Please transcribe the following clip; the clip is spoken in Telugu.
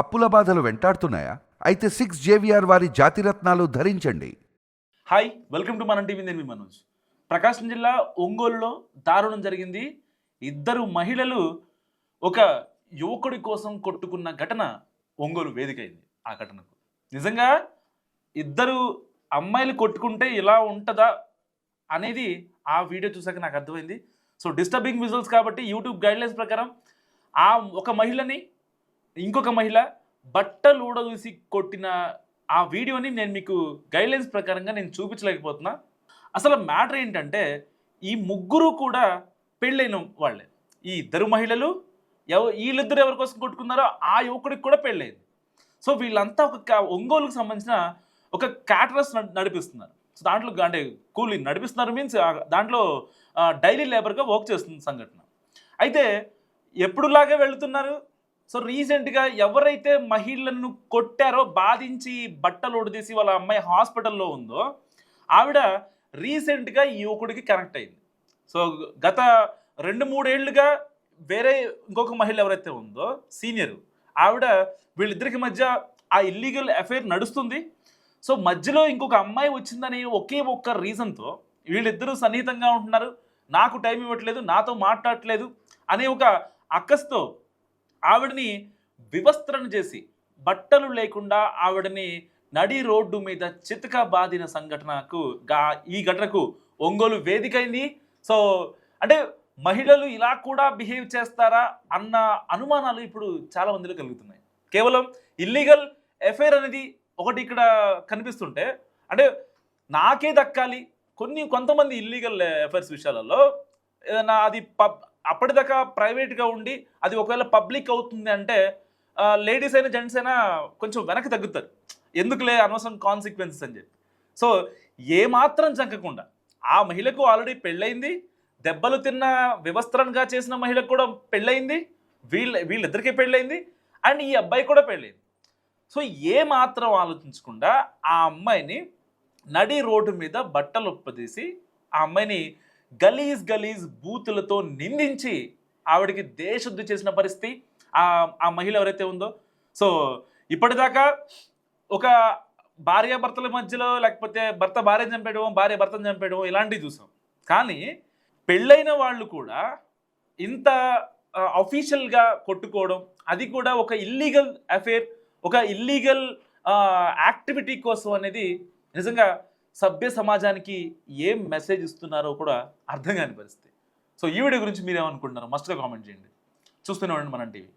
అప్పుల బాధలు వెంటాడుతున్నాయా? అయితే సిక్స్ జేవిఆర్ వారి జాతిరత్నాలు ధరించండి. హాయ్ వెల్కమ్ టు మన టీవీ నేను మీ మనోజ్. ప్రకాశం జిల్లా ఒంగోలులో దారుణం జరిగింది. ఇద్దరు మహిళలు ఒక యువకుడి కోసం కొట్టుకున్న ఘటన ఒంగోలు వేదికైంది ఆ ఘటనకు. నిజంగా ఇద్దరు అమ్మాయిలు కొట్టుకుంటే ఇలా ఉంటుందా అనేది ఆ వీడియో చూసాక నాకు అర్థమైంది. సో డిస్టర్బింగ్ విజువల్స్ కాబట్టి యూట్యూబ్ గైడ్లైన్స్ ప్రకారం ఆ ఒక మహిళని ఇంకొక మహిళ బట్టలు ఊడదూసి కొట్టిన ఆ వీడియోని నేను మీకు గైడ్లైన్స్ ప్రకారంగా నేను చూపించలేకపోతున్నా. అసలు మ్యాటర్ ఏంటంటే ఈ ముగ్గురు కూడా పెళ్ళైన వాళ్ళే. ఈ ఇద్దరు మహిళలు ఎవ వీళ్ళిద్దరు ఎవరి కోసం కొట్టుకున్నారో ఆ యువకుడికి కూడా పెళ్ళైంది. సో వీళ్ళంతా ఒక ఒంగోలుకు సంబంధించిన ఒక క్యాటరస్ నడిపిస్తున్నారు. సో దాంట్లో అంటే కూలీ నడిపిస్తున్నారు మీన్స్ దాంట్లో డైలీ లేబర్గా వర్క్ చేస్తుంది సంఘటన. అయితే ఎప్పుడులాగే వెళుతున్నారు? సో రీసెంట్గా ఎవరైతే మహిళలను కొట్టారో బాధించి బట్టలు ఉడదీసి వాళ్ళ అమ్మాయి హాస్పిటల్లో ఉందో ఆవిడ రీసెంట్గా ఈ యువకుడికి కనెక్ట్ అయింది. సో గత రెండు మూడేళ్ళుగా వేరే ఇంకొక మహిళ ఎవరైతే ఉందో సీనియర్ ఆవిడ వీళ్ళిద్దరికి మధ్య ఆ ఇల్లీగల్ అఫైర్ నడుస్తుంది. సో మధ్యలో ఇంకొక అమ్మాయి వచ్చిందని ఒకే ఒక్క రీజన్తో వీళ్ళిద్దరూ సన్నిహితంగా ఉంటున్నారు. నాకు టైం ఇవ్వట్లేదు నాతో మాట్లాడట్లేదు అనే ఒక అక్కస్తో ఆవిడని వివస్త్రణ చేసి బట్టలు లేకుండా ఆవిడని నడి రోడ్డు మీద చితక బాదిన సంఘటనకు గా ఈ ఘటనకు ఒంగోలు వేదికైంది. సో అంటే మహిళలు ఇలా కూడా బిహేవ్ చేస్తారా అన్న అనుమానాలు ఇప్పుడు చాలా మందిలో కలుగుతున్నాయి. కేవలం ఇల్లీగల్ ఎఫైర్ అనేది ఒకటి ఇక్కడ కనిపిస్తుంటే అంటే నాకే దక్కాలి. కొన్ని కొంతమంది ఇల్లీగల్ ఎఫైర్స్ విషయాలలో ఏదైనా అది పబ్ అప్పటిదాకా ప్రైవేట్గా ఉండి అది ఒకవేళ పబ్లిక్ అవుతుంది అంటే లేడీస్ అయినా జెంట్స్ అయినా కొంచెం వెనక్కి తగ్గుతారు. ఎందుకులే అనవసరం కాన్సిక్వెన్సెస్ అని చెప్పి. సో ఏ మాత్రం చంకకుండా ఆ మహిళకు ఆల్రెడీ పెళ్ళయింది దెబ్బలు తిన్న వివస్త్రంగా చేసిన మహిళకు కూడా పెళ్ళయింది వీళ్ళ వీళ్ళిద్దరికీ పెళ్ళయింది అండ్ ఈ అబ్బాయి కూడా పెళ్ళయింది. సో ఏ మాత్రం ఆలోచించకుండా ఆ అమ్మాయిని నడి రోడ్డు మీద బట్టలు ఉప్పదీసి ఆ అమ్మాయిని గలీజ్ గలీజ్ బూతులతో నిందించి ఆవిడకి దేశుద్ధి చేసిన పరిస్థితి ఆ ఆ మహిళ ఎవరైతే ఉందో. సో ఇప్పటిదాకా ఒక భార్యాభర్తల మధ్యలో లేకపోతే భర్త భార్యను చంపేయడం భార్య భర్తను చంపేయడం ఇలాంటివి చూసాం. కానీ పెళ్ళైన వాళ్ళు కూడా ఇంత అఫీషియల్గా కొట్టుకోవడం అది కూడా ఒక ఇల్లీగల్ అఫేర్ ఒక ఇల్లీగల్ యాక్టివిటీ కోసం అనేది నిజంగా సభ్య సమాజానికి ఏం మెసేజ్ ఇస్తున్నారో కూడా అర్థం కాని పరిస్థితి. సో ఈ వీడియో గురించి మీరేమనుకుంటున్నారు మస్ట్గా కామెంట్ చేయండి. చూస్తూనే ఉండండి మన టీవీ.